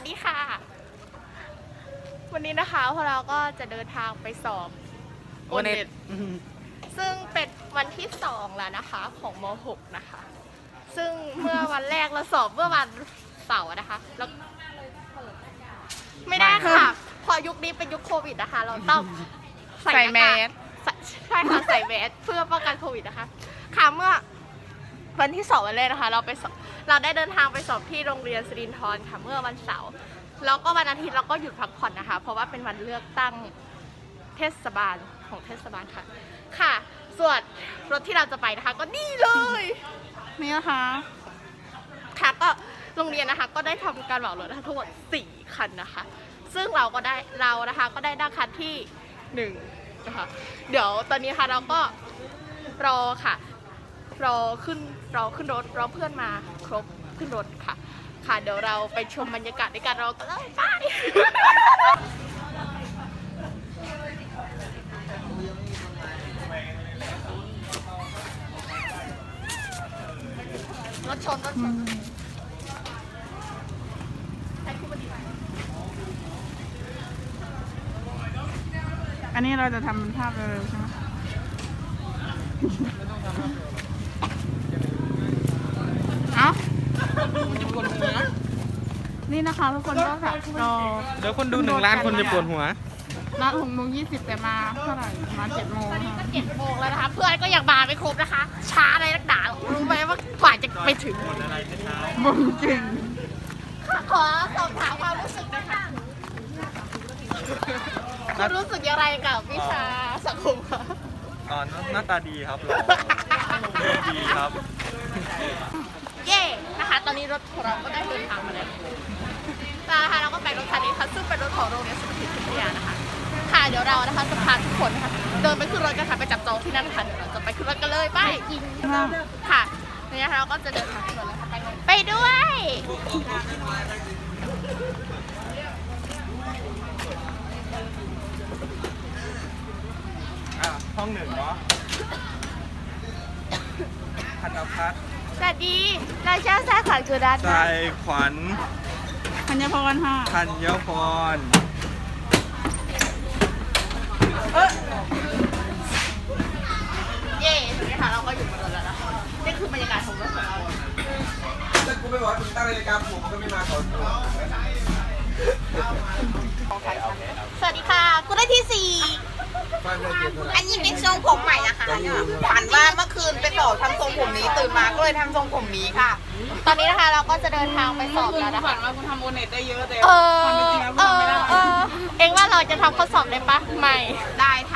สดีค่ะ วันนี้นะคะพวกเราก็จะเดินทางไปสอบโอเน็ตซึ่งเป็นวันที่สองแล้วนะคะ ของม .6 นะคะ ซึ่งเมื่อวันแรกเราสอบเมื่อวันเสาร์นะคะ แล้วไม่ได้ค่ะ พอยุคนี้เป็นยุคโควิดนะคะ เราต้องใส่หน้ากากแมสใส่ใช่ค่ะใส่แมสเพื่อป้องกันโควิดนะคะ ค่ะเมื่อวันที่สองวันแรกนะคะ เราไปสอบ เราได้เดินทางไปสอบที่โรงเรียนสิรินทรค่ะเมื่อวันเสาร์แล้วก็วันอาทิตย์เราก็หยุดพักผ่อนนะคะ เพราะว่าเป็นวันเลือกตั้งเทศบาลของเทศบาลค่ะ ค่ะ ส่วนรถที่เราจะไปนะคะ ก็นี่เลยนี่นะคะค่ะก็โรงเรียนนะคะ ก็ได้ทำการเหมารถนะคะทั้งหมด4คันนะคะ ซึ่งเราก็ได้เรานะคะ ก็ได้นั่งคันที่1นะคะเดี๋ยวตอนนี้ค่ะเราก็รอค่ะ รอขึ้นรอขึ้นรถรอเพื่อนมาครบขึ้นรถค่ะ ค่ะเดี๋ยวเราไปชมบรรยากาศด้วยกันเราก็เลยไปรถชนรถชนใช้คู่บดีไหมอันนี้เราจะทำเป็นภาพเร็วๆใช่ไหมเอ้านี่นะคะทุกคนก็แบบรอเดี๋ยวคนดูหนึ่งล้านคนจะปวดหัว นัดหกโมงยี่สิบแต่มาเท่าไหร่มาเจ็ดโมงตอนนี้ค่ะก็เจ็ดโมงแล้วนะคะ เพื่อนก็ยังมาไม่ครบนะคะ ช้าอะไรนักหนารู้ไหมว่ากว่าจะไปถึงบุญจริงขอสอบถามความรู้สึกหนะคะคุณรู้สึกอย่างไรกับวิชาสังคมคะตอนหน้าตาดีครับหล่อดีครับเย่นะคะ ตอนนี้รถของเราก็ได้เดินทางมาแล้วนะคะเราก็ไปรถคันนี้ค่ะซึ่งเป็นรถของโรงเรียนสุขุมวิทวิทยานะคะ ค่ะเดี๋ยวเรานะคะจะพาทุกคนนะคะเดินไปขึ้นรถกันค่ะไปจับจองที่นั่นค่ะเดี๋ยวเราจะไปขึ้นรถกันเลยไปกินค่ะนี่นะคะเราก็จะเดินทางขึ้นรถแล้วค่ะไปเลยไปด้วยอะห้องหนึ่งเนาะพันพัฒน์ สวัสดีเราชื่อสายขวัญกุรัตน์ใจนะขวัญธัญพรค่ะธัญพรเย่นี่ค่ะเราก็อยู่บนรถแล้วนะคะนี่คือบรรยากาศของรถของเราถ้ากูไม่บอกว่ามึงตั้งนาฬิกาปลุกก็ไม่มาก่อนสวัสดีค่ะกูได้ที่สี่ อันนี้เป็นทรงผมใหม่นะคะฝันว่าเมื่อคืนไปสอบทำทรงผมนี้ตื่นมาก็เลยทำทรงผมนี้ค่ะ ตอนนี้นะคะเราก็จะเดินทางไปสอบแล้วนะฝัคะนว่าคุณทำโอเน็ตได้เยอะแต่เออความเป็นจริงแล้วเอคุณทำไม่อได้เออเองว่าเราจะทำข้อสอบได้ปะไม่ ได้ท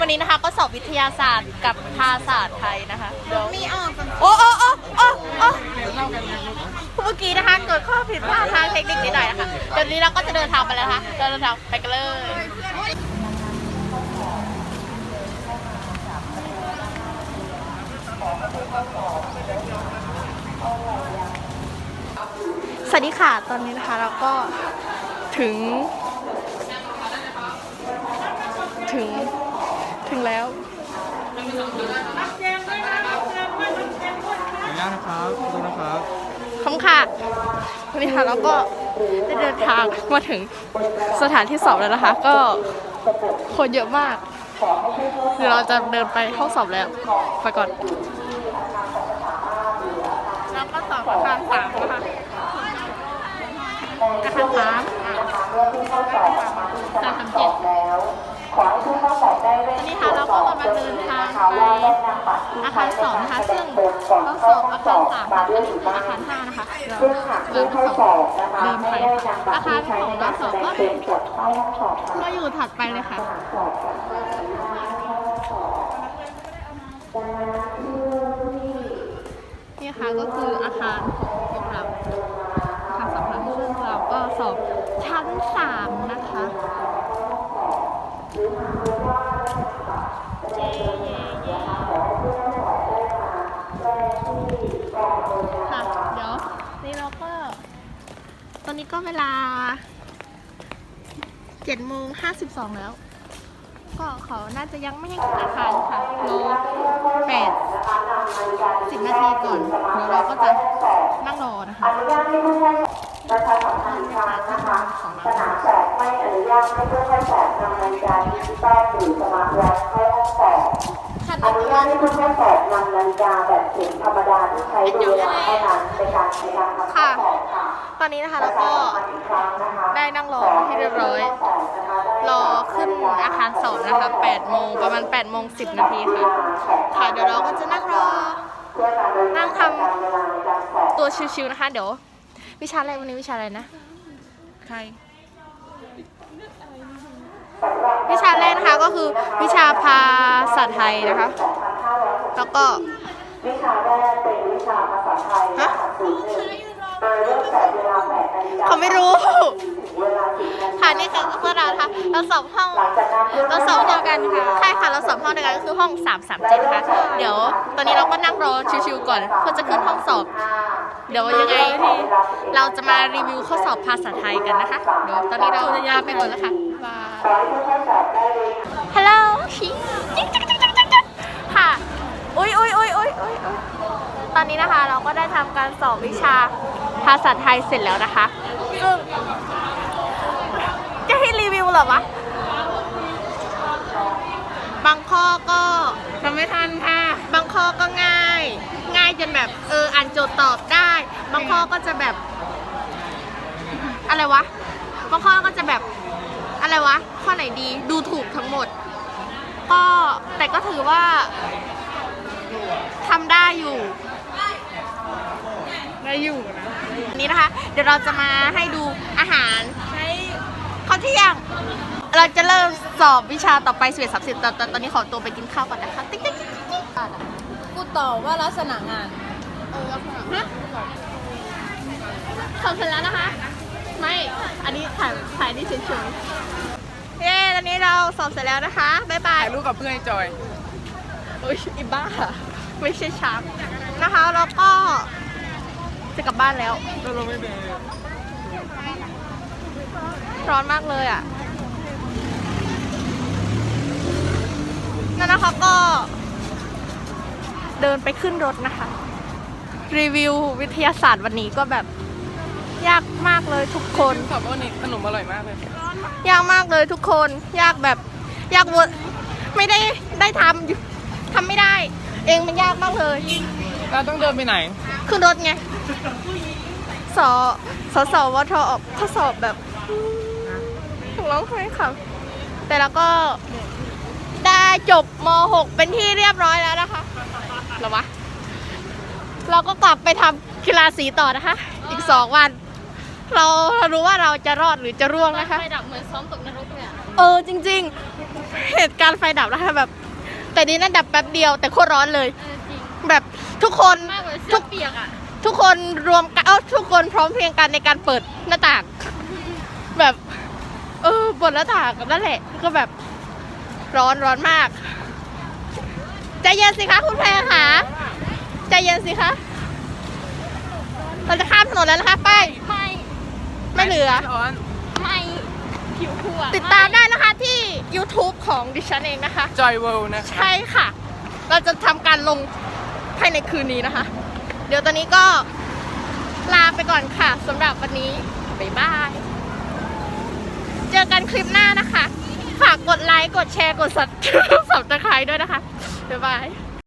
วันนี้นะคะก็สอบวิทยาศาสตร์กับภาษาศาสตร์ไทยนะคะ เดี๋ยวำมีออกกันโอ้โอ้โอ้โอ้โอ้เล่ากันนะลูกเมื่อกี้นะคะเกิดข้อผิดพลาดทางเทคนิคนิดหน่อยนะคะเดี๋ยวนี้เราก็จะเดินทางไปแล้วนะคะเดินทางไปกันเลย สวัสดีค่ะ ตอนนี้นะคะเราก็ถึง ถึง ถึงแล้วขออนุญาตนะครับขอบคุณนะครับ ขอบคุณค่ะวันนี้ค่ะเราก็ได้เดินทางมาถึงสถานที่สอบแล้วนะคะ ก็ คนเยอะมาก เดี๋ยวเราจะเดินไปห้องสอบแล้ว ไปก่อนแล้วก็สอบอาคารสามนะคะอาคารสามสามสามเจ็ด ตอนนี้ค่ะเราก็กำลังเดินทางไปอาคารสองนะคะ ซึ่งเราสอบอาคารสามค่ะอันนี้คืออาคารห้านะคะเดี๋ยวเราจะสอบเดินไปค่ะอาคารของเราสอบก็ก็อยู่ถัดไปเลยค่ะนี่ค่ะก็คืออาคารของเราอาคารสำคัญซึ่งเราก็สอบชั้นสามนะคะเย้เย้เย้ ค่ะเดี๋ยวนี่เราก็ ตอนนี้ก็เวลาเจ็ดโมงห้าสิบสองแล้ว ก็เขาน่าจะยังไม่ให้ขึ้นอาคารค่ะรอแปดสิบนาทีก่อนเดี๋ยวเราก็จะนั่งรอนะคะบรรยากาศที่บ้านของสเรานามแส ไม่อนุญาตให้ผู้ให้แสกนำนาฬิกาดิจิตอลหรือสมาร์ทวอทช์เข้าห้องแสกอนุญาตให้ผู้ให้แสกนำนาฬิกาแบบเข็มธรรมดาที่ใช้ดูเวลาเท่านั้นในการในการทำข้อสอบค่ะตอนนี้นะคะเราก็ได้นั่งรอที่เรียบร้อย รอขึ้นอาคารสอบนะคะ8โมงประมาณ8โมง10 นาทีค่ะ ค่ะเดี๋ยวเราก็จะนั่งรอ นั่งทำตัวชิวๆนะคะ เดี๋ยว วิชาแรกวันนี้วิชาอะไรนะ ใคร วิชาแรกนะ คะก็คือวิชาภาษาไทยนะคะ แล้วก็วิชาแรกเป็นวิชาภาษาไทยรหัสศูนย์หนึ่งโดยเริ่มแต่เวลา8นาฬิกาเขาไม่รู้ถึงเวลา10นาฬิกาค่ะนี่คือพวกเรานะคะเราสอบห้องหลังจากนั้นพื่อเราสอบเดียวกันค่ะใช่ค่ะเราสอบห้องเดียวกันก็คือห้อง337นะคะเดี๋ยว ตอนนี้เราก็นั่งรอชิวๆก่อนเพื่อจะขึ้นห้องสอบ เดี๋ยวยังไงเราจะมารีวิวข้อสอบภาษาไทยกันนะคะเดี๋ยวตอนนี้เราจะยาไปก่อนแล้วค่ะบาย ฮัลโหลค่ะ อุ้ยอุ้ยอุ้ยอุ้ยอุ้ยตอนนี้นะคะเราก็ได้ทำการสอบวิชาภาษาไทยเสร็จแล้วนะคะ ซึ่ง จะให้รีวิวเหรอวะ บางข้อก็ทำไม่ทันค่ะ บางข้อก็ง่าย ง่ายจนแบบเอออ่านโจทย์ตอบได้ บางข้อก็จะแบบ อะไรวะ บางข้อก็จะแบบ อะไรวะ ข้อไหนดี ดูถูกทั้งหมด ก็แต่ก็ถือว่าทำได้อยู่ ได้อยู่นะวันนี้นะคะ เดี๋ยวเราจะมาให้ดูอาหารใช้ข้าวเที่ยง เราจะเริ่มสอบวิชาต่อไปสิบเอ็ดสามสิบแต่แต่ตอนนี้ขอตัวไปกินข้าวก่อนนะคะ ติ๊กติ๊กติ๊กติ๊กกูตอบว่าลักษณะงานฮะสอบเสร็จแล้วนะคะ ไม่ อันนี้ถ่ายถ่ายนี่เฉยๆเย้ต อนนี้เราสอบเสร็จแล้วนะคะ บ๊ายบายถ่ายรูปกับเพื่อนไอ้จอยอุ้ยอีบ้า ไม่ใช่ช้างนะคะแล้วก็จะกลับบ้านแล้วเราไม่เดินร้อนมากเลยอะ นั่นนะคะก็เดินไปขึ้นรถนะคะ รีวิววิทยาศาสตร์วันนี้ก็แบบ ยากมากเลยทุกคนขอบวันนี้ขนมอร่อยมากเลย ยากมากเลยทุกคน ยากแบบยากวอร์ไม่ได้ได้ทำทำไม่ได้ เองมันยากมากเลย เราต้องเดินไปไหน ขึ้นรถไงสอสอสอวทออกข้อสอบแบบถึงร้องไห้ค่ะ แต่แล้วก็ได้จบม .6 เป็นที่เรียบร้อยแล้วนะคะหรอวะ เราก็กลับไปทำกีฬาสีต่อนะคะ อีกสองวัน เราเรารู้ว่าเราจะรอดหรือจะร่วงนะคะ ไฟดับเหมือนซ้อมตกนรกเลยอะเออจริง ๆ เหตุการณ์ไฟดับนะคะแบบ แต่นี้นั่นดับแป๊บเดียวแต่โคตรร้อนเลย เออจริง แบบทุกคนมากกว่าทุเสื้อกเปียกอะทุกคนรวมกันเอ้าทุกคนพร้อมเพรียงกันในการเปิดหน้าต่าง แบบ เออเปิดหน้าต่างกันนั่นแหละก็แบบร้อนร้อนมากใจเย็นสิคะคุณแพรค่ะใจเย็นสิคะเราจะข้ามถนนแล้วนะคะไปไม่ ไม่เหลือ ร้อนไม่ผิวทั่วติดตามได้นะคะที่ YouTube ของดิฉันเองนะคะ จอยเวิลด์นะคะ ใช่ค่ะ เราจะทำการลงภายในคืนนี้นะคะ เดี๋ยวตอนนี้ก็ลาไปก่อนค่ะสำหรับวันนี้ บ๊ายบาย เจอกันคลิปหน้านะคะ ฝากกดไลค์ กดแชร์ กดสับ สับตะไคร้ด้วยนะคะ บ๊ายบาย